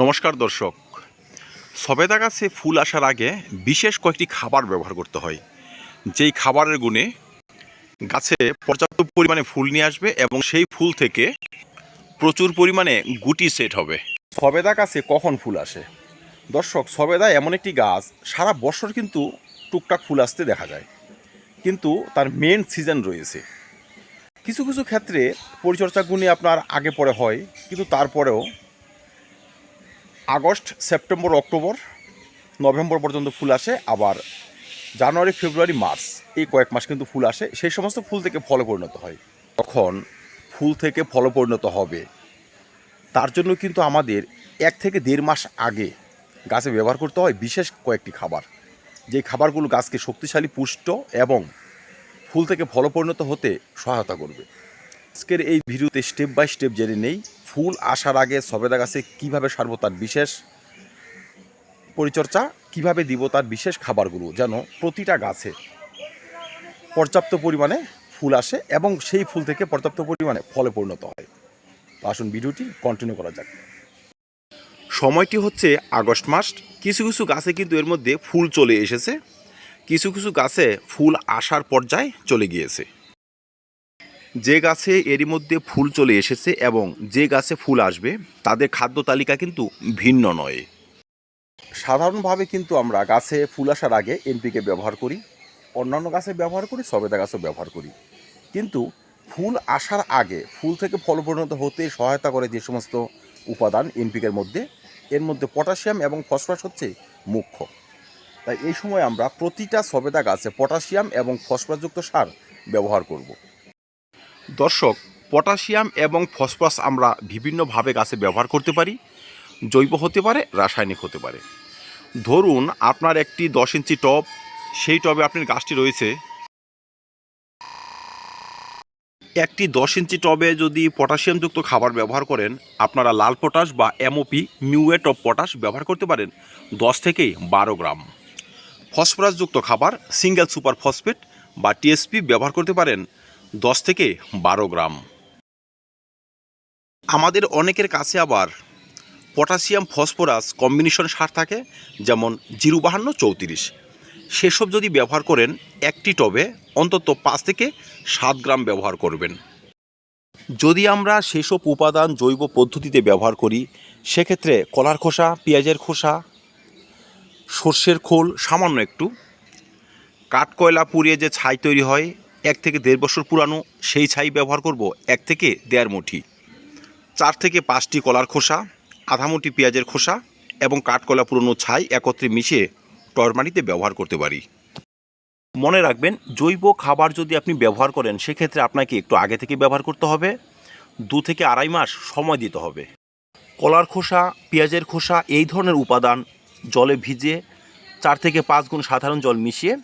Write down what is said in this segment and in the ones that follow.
নমস্কার দর্শক। সবেদা গাছে ফুল আসার আগে বিশেষ কয়েকটি খাবার ব্যবহার করতে হয়। যেই খাবারের গুণে গাছে পর্যাপ্ত পরিমাণে ফুল নিয়ে আসবে এবং সেই ফুল থেকে প্রচুর পরিমাণে গুটি সেট হবে। সবেদা গাছে কখন ফুল আসে? দর্শক সবেদা এমন একটি গাছ, সারা বছর কিন্তু টুকটাক ফুল আসতে দেখা যায়। কিন্তু তার মেন সিজন রয়েছে। কিছু কিছু ক্ষেত্রে পরিচর্যা গুণে আপনার আগে পরে হয়, কিন্তু তারপরেও আগস্ট, সেপ্টেম্বর, অক্টোবর, নভেম্বর পর্যন্ত ফুল আসে, আবার জানুয়ারি, ফেব্রুয়ারি, মার্চ, এই কয়েক মাস কিন্তু ফুল আসে। সেই সমস্ত ফুল থেকে ফলে পরিণত হয়। তখন ফুল থেকে ফলে পরিণত হবে, তার জন্য কিন্তু আমাদের এক থেকে দেড় মাস আগে গাছে ব্যবহার করতে হয় বিশেষ কয়েকটি খাবার। যে খাবারগুলো গাছকে শক্তিশালী, পুষ্ট এবং ফুল থেকে ফল পরিণত হতে সহায়তা করবে। আজকের এই ভিডিওতে স্টেপ বাই স্টেপ জেনে নেই। ফুল আসার আগে সবেদা গাছে কীভাবে সারবো তার বিশেষ পরিচর্যা, কীভাবে দিব তার বিশেষ খাবারগুলো, যেন প্রতিটা গাছে পর্যাপ্ত পরিমাণে ফুল আসে এবং সেই ফুল থেকে পর্যাপ্ত পরিমাণে ফলে পরিণত হয়। তো আসুন ভিডিওটি কন্টিনিউ করা যাক। সময়টি হচ্ছে আগস্ট মাস। কিছু কিছু গাছে কিন্তু এর মধ্যে ফুল চলে এসেছে। কিছু কিছু গাছে ফুল আসার পর্যায়ে চলে গিয়েছে। যে গাছে এরই মধ্যে ফুল চলে এসেছে এবং যে গাছে ফুল আসবে, তাদের খাদ্য তালিকা কিন্তু ভিন্ন নয়। সাধারণভাবে কিন্তু আমরা গাছে ফুল আসার আগে এনপিকে ব্যবহার করি, অন্যান্য গাছে ব্যবহার করি, সবেদা গাছও ব্যবহার করি। কিন্তু ফুল আসার আগে, ফুল থেকে ফল পরিণত হতে সহায়তা করে যে সমস্ত উপাদান এনপিকের মধ্যে, এর মধ্যে পটাশিয়াম এবং ফসফরাস হচ্ছে মুখ্য। তাই এই সময় আমরা প্রতিটা সবেদা গাছে পটাশিয়াম এবং ফসফরাসযুক্ত সার ব্যবহার করব। দর্শক, পটাশিয়াম এবং ফসফরাস আমরা বিভিন্নভাবে গাছে ব্যবহার করতে পারি। জৈব হতে পারে, রাসায়নিক হতে পারে। ধরুন, আপনার একটি দশ ইঞ্চি টব, সেই টবে আপনার গাছটি রয়েছে। একটি দশ ইঞ্চি টবে যদি পটাশিয়ামযুক্ত খাবার ব্যবহার করেন, আপনারা লাল পটাশ বা এমওপি মিউয়েট অফ পটাশ ব্যবহার করতে পারেন, দশ থেকে বারো গ্রাম। ফসফরাসযুক্ত খাবার, সিঙ্গেল সুপার ফসফেট বা টিএসপি ব্যবহার করতে পারেন দশ থেকে বারো গ্রাম। আমাদের অনেকের কাছে আবার পটাশিয়াম ফসফরাস কম্বিনেশন সার থাকে, যেমন জিরো বাহান্ন চৌত্রিশ। সেসব যদি ব্যবহার করেন, একটি টবে অন্তত পাঁচ থেকে সাত গ্রাম ব্যবহার করবেন। যদি আমরা সেসব উপাদান জৈব পদ্ধতিতে ব্যবহার করি, সেক্ষেত্রে কলার খোসা, পেঁয়াজের খোসা, সর্ষের খোল সামান্য একটু, কাঠকয়লা পুড়িয়ে যে ছাই তৈরি হয় এক থেকে দেড় বছর পুরানো সেই ছাই ব্যবহার করব এক থেকে দেড় মুঠি। চার থেকে পাঁচটি কলার খোসা, আধা মুঠি পেঁয়াজের খোসা এবং কাঠকলা পুরনো ছাই একত্রে মিশিয়ে টরমারিতে ব্যবহার করতে পারি। মনে রাখবেন, জৈব খাবার যদি আপনি ব্যবহার করেন, সেক্ষেত্রে আপনাকে একটু আগে থেকে ব্যবহার করতে হবে। দু থেকে আড়াই মাস সময় দিতে হবে। কলার খোসা, পেঁয়াজের খোসা, এই ধরনের উপাদান জলে ভিজে চার থেকে পাঁচ গুণ সাধারণ জল মিশিয়ে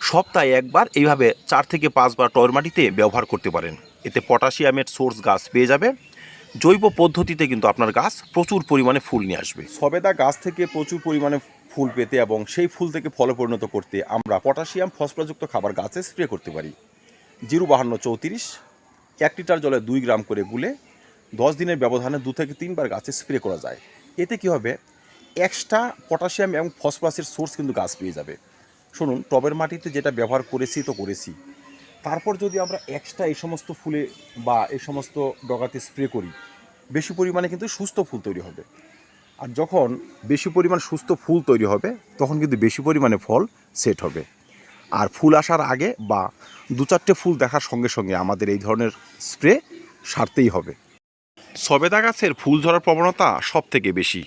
সপ্তাহে একবার এইভাবে চার থেকে পাঁচবার টরমাটিতে ব্যবহার করতে পারেন। এতে পটাশিয়ামের সোর্স গাছ পেয়ে যাবে। জৈব পদ্ধতিতে কিন্তু আপনার গাছ প্রচুর পরিমাণে ফুল নিয়ে আসবে। সবেদা গাছ থেকে প্রচুর পরিমাণে ফুল পেতে এবং সেই ফুল থেকে ফলে পরিণত করতে আমরা পটাশিয়াম ফসফরাসযুক্ত খাবার গাছে স্প্রে করতে পারি। জিরো বাহান্ন চৌত্রিশ, এক লিটার জলে দুই গ্রাম করে গুলে দশ দিনের ব্যবধানে দু থেকে তিনবার গাছে স্প্রে করা যায়। এতে কী হবে? এক্সট্রা পটাশিয়াম এবং ফসফরাসের সোর্স কিন্তু গাছ পেয়ে যাবে। শুনুন, টবের মাটিতে যেটা ব্যবহার করেছি তো করেছি। তারপর যদি আমরা এক্সট্রা এই সমস্ত ফুলে বা এই সমস্ত ডগাতে স্প্রে করি, বেশি পরিমাণে কিন্তু সুস্থ ফুল তৈরি হবে। আর যখন বেশি পরিমাণ সুস্থ ফুল তৈরি হবে, তখন কিন্তু বেশি পরিমাণে ফল সেট হবে। আর ফুল আসার আগে বা দু চারটে ফুল দেখার সঙ্গে সঙ্গে আমাদের এই ধরনের স্প্রে সারতেই হবে। সবেদা গাছের ফুল ধরার প্রবণতা সব থেকে বেশি।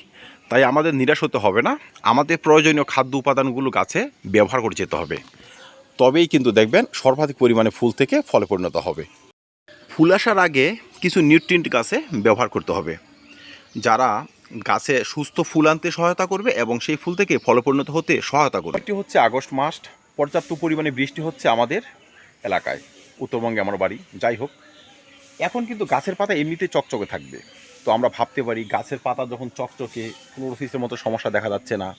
তাই আমাদের নিরাশ হতে হবে না। আমাদের প্রয়োজনীয় খাদ্য উপাদানগুলো গাছে ব্যবহার করে যেতে হবে। তবেই কিন্তু দেখবেন সর্বাধিক পরিমাণে ফুল থেকে ফলে পরিণত হবে। ফুল আসার আগে কিছু নিউট্রিয়েন্ট গাছে ব্যবহার করতে হবে। যারা গাছে সুস্থ ফুল আনতে সহায়তা করবে এবং সেই ফুল থেকে ফলে পরিণত হতে সহায়তা করবে। একটি হচ্ছে আগস্ট মাস, পর্যাপ্ত পরিমাণে বৃষ্টি হচ্ছে আমাদের এলাকায়। উত্তরবঙ্গে আমার বাড়ি, যাই হোক। এখন কিন্তু গাছের পাতা এমনিতে চকচকে থাকবে। তো আমরা ভাবতে পারি গাছের পাতা যখন চকচকে ক্লোরোসিসের মতো সমস্যা দেখা যাচ্ছে না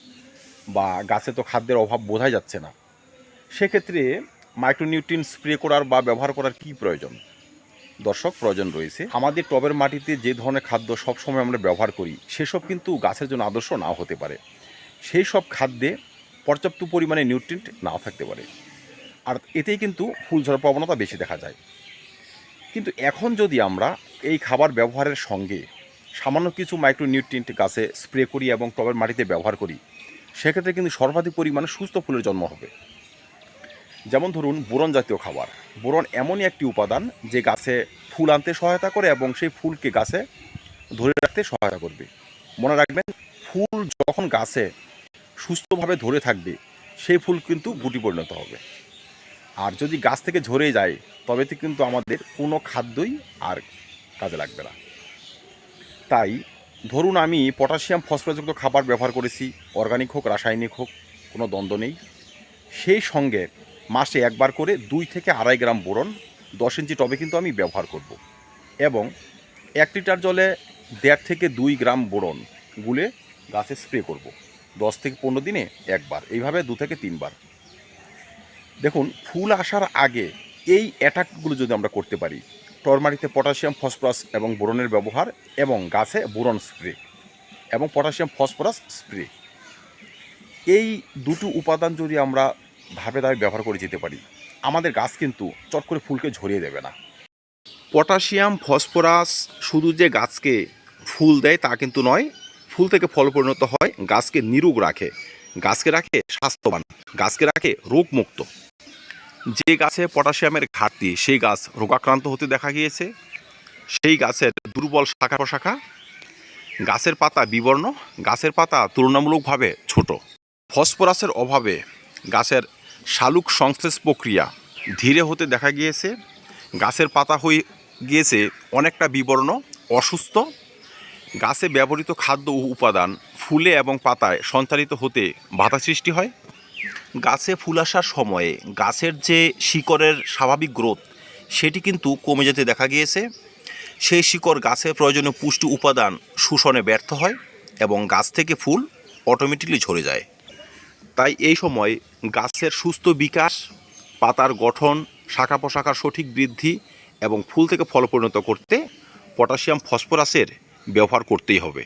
বা গাছে তো খাদ্যের অভাব বোঝাই যাচ্ছে না, সেক্ষেত্রে মাইক্রোনিউট্রিন স্প্রে করার বা ব্যবহার করার কী প্রয়োজন? দর্শক, প্রয়োজন রয়েছে। আমাদের টবের মাটিতে যে ধরনের খাদ্য সবসময় আমরা ব্যবহার করি, সেসব কিন্তু গাছের জন্য আদর্শ নাও হতে পারে। সেই সব খাদ্যে পর্যাপ্ত পরিমাণে নিউট্রিয়েন্ট নাও থাকতে পারে। আর এতেই কিন্তু ফুল ঝরার প্রবণতা বেশি দেখা যায়। কিন্তু এখন যদি আমরা এই খাবার ব্যবহারের সঙ্গে সামান্য কিছু মাইক্রোনিউট্রিয়েন্ট গাছে স্প্রে করি এবং টবের মাটিতে ব্যবহার করি। সেক্ষেত্রে কিন্তু সর্বাধিক পরিমাণে সুস্থ ফুলের জন্ম হবে। যেমন ধরুন, বোরন জাতীয় খাবার। বোরন এমনই একটি উপাদান যে গাছে ফুল আনতে সহায়তা করে এবং সেই ফুলকে গাছে ধরে রাখতে সহায়তা করবে। মনে রাখবেন, ফুল যখন গাছে সুস্থভাবে ধরে থাকবে, সেই ফুল কিন্তু গুটি পরিণত হবে। আর যদি গাছ থেকে ঝরে যায়, তবে তো কিন্তু আমাদের কোনো খাদ্যই আর কাজে লাগবে না। তাই ধরুন আমি পটাশিয়াম ফসফরাসযুক্ত খাবার ব্যবহার করেছি অর্গানিক হোক, রাসায়নিক হোক, কোনো দ্বন্দ্ব নেই সেই সঙ্গে মাসে একবার করে দুই থেকে আড়াই গ্রাম বোরন, দশ ইঞ্চি টবে কিন্তু আমি ব্যবহার করব। এবং এক লিটার জলে দেড় থেকে দুই গ্রাম বোরন গুলে গাছে স্প্রে করব। দশ থেকে পনেরো দিনে একবার, এইভাবে দু থেকে তিনবার দেখুন, ফুল আসার আগে এই অ্যাটাকগুলো যদি আমরা করতে পারি, টরমারিতে পটাশিয়াম ফসফরাস এবং বোরনের ব্যবহার এবং গাছে বোরন স্প্রে এবং পটাশিয়াম ফসফরাস স্প্রে এই দুটো উপাদান যদি আমরা ধাপে ধাপে ব্যবহার করে যেতে পারি, আমাদের গাছ কিন্তু চট করে ফুলকে ঝরিয়ে দেবে না। পটাশিয়াম ফসফরাস শুধু যে গাছকে ফুল দেয় তা কিন্তু নয়, ফুল থেকে ফল পরিণত হয়, গাছকে নিরোগ রাখে। গাছকে রাখে স্বাস্থ্যবান, গাছকে রাখে রোগমুক্ত। যে গাছে পটাশিয়ামের ঘাটতি, সেই গাছ রোগাক্রান্ত হতে দেখা গিয়েছে। সেই গাছের দুর্বল শাখা প্রশাখা, গাছের পাতা বিবর্ণ, গাছের পাতা তুলনামূলকভাবে ছোট। ফসফরাসের অভাবে গাছের শালুক সংশ্লেষ প্রক্রিয়া ধীরে হতে দেখা গিয়েছে। গাছের পাতা হয়ে গিয়েছে অনেকটা বিবর্ণ, অসুস্থ। গাছে ব্যবহৃত খাদ্য উপাদান ফুলে এবং পাতায় সঞ্চারিত হতে বাধা সৃষ্টি হয়। গাছে ফুল আসার সময়ে গাছের যে শিকড়ের স্বাভাবিক গ্রোথ, সেটি কিন্তু কমে যেতে দেখা গিয়েছে। সেই শিকড় গাছের প্রয়োজনীয় পুষ্টি উপাদান শোষণে ব্যর্থ হয় এবং গাছ থেকে ফুল অটোমেটিকলি ঝরে যায়। তাই এই সময় গাছের সুস্থ বিকাশ, পাতার গঠন, শাখা প্রশাখার সঠিক বৃদ্ধি এবং ফুল থেকে ফল পরিণত করতে পটাশিয়াম ফসফরাসের ব্যবহার করতেই হবে।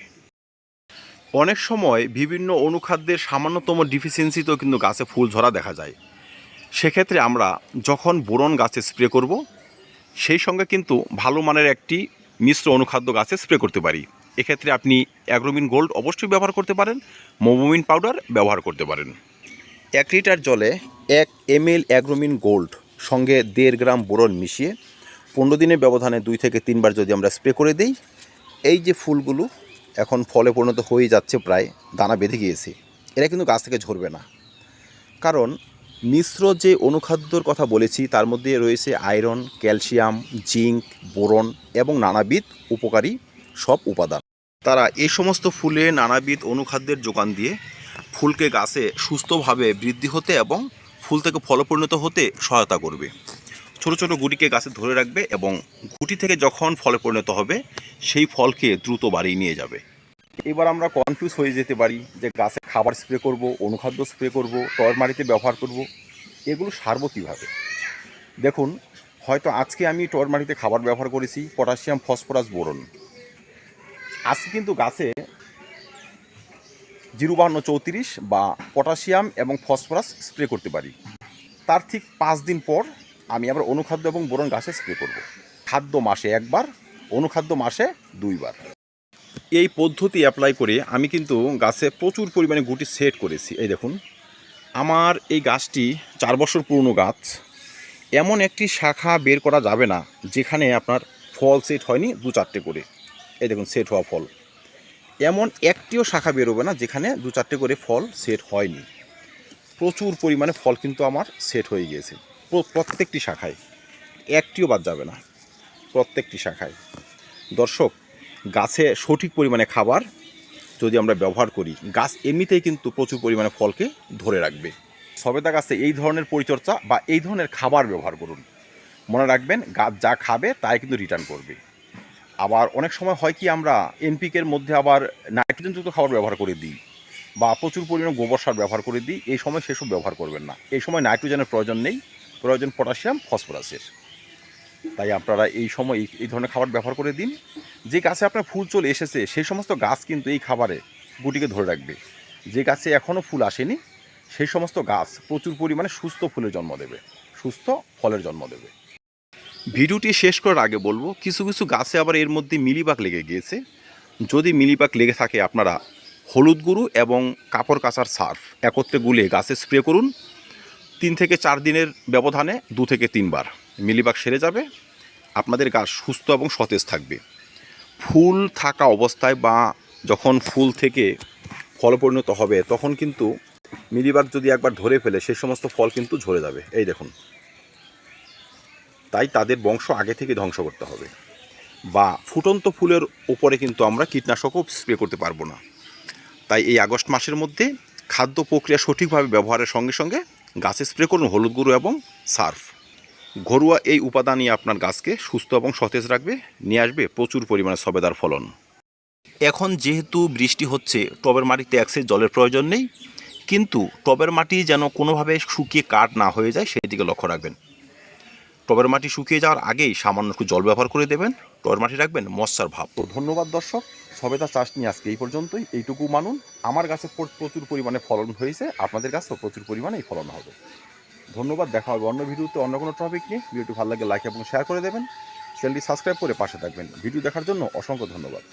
অনেক সময় বিভিন্ন অনুখাদ্যের সামান্যতম ডিফিসিয়েন্সিতেও কিন্তু গাছে ফুল ঝরা দেখা যায়। সেক্ষেত্রে আমরা যখন বোরন গাছে স্প্রে করব, সেই সঙ্গে কিন্তু ভালো মানের একটি মিশ্র অনুখাদ্য গাছে স্প্রে করতে পারি। এক্ষেত্রে আপনি অ্যাগ্রোমিন গোল্ড অবশ্যই ব্যবহার করতে পারেন, মোমোমিন পাউডার ব্যবহার করতে পারেন। এক লিটার জলে এক এম এল অ্যাগ্রোমিন গোল্ড সঙ্গে দেড় গ্রাম বোরন মিশিয়ে পনেরো দিনের ব্যবধানে দুই থেকে তিনবার যদি আমরা স্প্রে করে দিই, এই যে ফুলগুলো এখন ফলে পরিণত হয়ে যাচ্ছে প্রায় দানা বেঁধে গিয়েছে। এরা কিন্তু গাছ থেকে ঝরবে না। কারণ মিশ্র যে অনুখাদ্যর কথা বলেছি, তার মধ্যে রয়েছে আয়রন, ক্যালসিয়াম, জিঙ্ক, বোরন এবং নানাবিধ উপকারী সব উপাদান। তারা এই সমস্ত ফুলে নানাবিধ অনুখাদ্যের যোগান দিয়ে ফুলকে গাছে সুস্থভাবে বৃদ্ধি হতে এবং ফুল থেকে ফল পরিণত হতে সহায়তা করবে। ছোট ছোট গুটিকে গাছে ধরে রাখবে এবং গুটি থেকে যখন ফলে পরিণত হবে, সেই ফলকে দ্রুত বাড়িয়ে নিয়ে যাবে। এবার আমরা কনফিউজ হয়ে যেতে পারি যে গাছে খাবার স্প্রে করব, অনুখাদ্য স্প্রে করব, টর মাটিতে ব্যবহার করব, এগুলো সারবো কীভাবে? দেখুন, হয়তো আজকে আমি টর মাটিতে খাবার ব্যবহার করেছি, পটাশিয়াম, ফসফরাস, বোরন। আজকে কিন্তু গাছে জিরো বাহান্ন চৌত্রিশ বা পটাশিয়াম এবং ফসফরাস স্প্রে করতে পারি। তার ঠিক পাঁচ দিন পর আমি আবার অনুখাদ্য এবং বোরন গাছে স্প্রে করব। খাদ্য মাসে একবার, অনুখাদ্য মাসে দুইবার। এই পদ্ধতি অ্যাপ্লাই করে আমি কিন্তু গাছে প্রচুর পরিমাণে গুটি সেট করেছি। এই দেখুন, আমার এই গাছটি চার বছর পুরনো গাছ। এমন একটি শাখা বের করা যাবে না, যেখানে আপনার ফল সেট হয়নি দু চারটে করে। এই দেখুন সেট হওয়া ফল। এমন একটিও শাখা বেরোবে না, যেখানে দু চারটে করে ফল সেট হয়নি। প্রচুর পরিমাণে ফল কিন্তু আমার সেট হয়ে গিয়েছে। প্রত্যেকটি শাখায়, একটিও বাদ যাবে না, প্রত্যেকটি শাখায়। দর্শক, গাছে সঠিক পরিমাণে খাবার যদি আমরা ব্যবহার করি, গাছ এমনিতেই কিন্তু প্রচুর পরিমাণে ফলকে ধরে রাখবে। সবেদা গাছে এই ধরনের পরিচর্যা বা এই ধরনের খাবার ব্যবহার করুন। মনে রাখবেন, গাছ যা খাবে তাই কিন্তু রিটার্ন করবে। আবার অনেক সময় হয় কি আমরা এনপিকের মধ্যে আবার নাইট্রোজেনযুক্ত খাবার ব্যবহার করে দিই বা প্রচুর পরিমাণে গোবর সার ব্যবহার করে দিই, এই সময় সেসব ব্যবহার করবেন না। এই সময় নাইট্রোজেনের প্রয়োজন নেই। প্রয়োজন পটাশিয়াম, ফসফরাসের। তাই আপনারা এই সময় এই- ধরনের খাবার ব্যবহার করে দিন। যে গাছে আপনার ফুল চলে এসেছে, সেই সমস্ত গাছ কিন্তু এই খাবারে গুটিকে ধরে রাখবে। যে গাছে এখনও ফুল আসেনি, সেই সমস্ত গাছ প্রচুর পরিমাণে সুস্থ ফুলের জন্ম দেবে। সুস্থ ফলের জন্ম দেবে। ভিডিওটি শেষ করার আগে বলব, কিছু কিছু গাছে আবার এর মধ্যে মিলিবাগ লেগে গিয়েছে। যদি মিলিবাগ লেগে থাকে, আপনারা হলুদ গুঁড়ো এবং কাপড় কাচার সার্ফ একত্রে গুলে গাছে স্প্রে করুন। তিন থেকে চার দিনের ব্যবধানে দু থেকে তিনবার। মিলিবাগ সেরে যাবে। আপনাদের গাছ সুস্থ এবং সতেজ থাকবে। ফুল থাকা অবস্থায় বা যখন ফুল থেকে ফল পরিণত হবে, তখন কিন্তু মিলিবাগ যদি একবার ধরে ফেলে সেই সমস্ত ফল কিন্তু ঝরে যাবে। এই দেখুন। তাই তাদের বংশ আগে থেকে ধ্বংস করতে হবে। বা ফুটন্ত ফুলের উপরে কিন্তু আমরা কীটনাশকও স্প্রে করতে পারব না। তাই এই আগস্ট মাসের মধ্যে খাদ্য প্রক্রিয়া সঠিকভাবে ব্যবহারের সঙ্গে সঙ্গে গাছে স্প্রে করুন হলুদ গুঁড়ো এবং সার্ফ। ঘরোয়া এই উপাদানই আপনার গাছকে সুস্থ এবং সতেজ রাখবে, নিয়ে আসবে প্রচুর পরিমাণে সবেদার ফলন। এখন যেহেতু বৃষ্টি হচ্ছে, টবের মাটিতে একসে জলের প্রয়োজন নেই, কিন্তু টবের মাটি যেন কোনোভাবে শুকিয়ে কাঠ না হয়ে যায়, সেই দিকে লক্ষ্য রাখবেন। টবের মাটি শুকিয়ে যাওয়ার আগেই সামান্য একটু জল ব্যবহার করে দেবেন, টবের মাটি রাখবেন মশার ভাব। তো ধন্যবাদ দর্শক। সবেদা চাষ নিয়ে আজকে এই পর্যন্তই। এইটুকু মানুন। আমার গাছে প্রচুর পরিমাণে ফলন হয়েছে। আপনাদের গাছেও প্রচুর পরিমাণে এই ফলন হবে। ধন্যবাদ। দেখা হবে অন্য ভিডিওতে অন্য কোনো টপিক নিয়ে। ভিডিওটি ভালো লাগে লাইক এবং শেয়ার করে দেবেন। চ্যানেলটি সাবস্ক্রাইব করে পাশে থাকবেন। ভিডিও দেখার জন্য অসংখ্য ধন্যবাদ।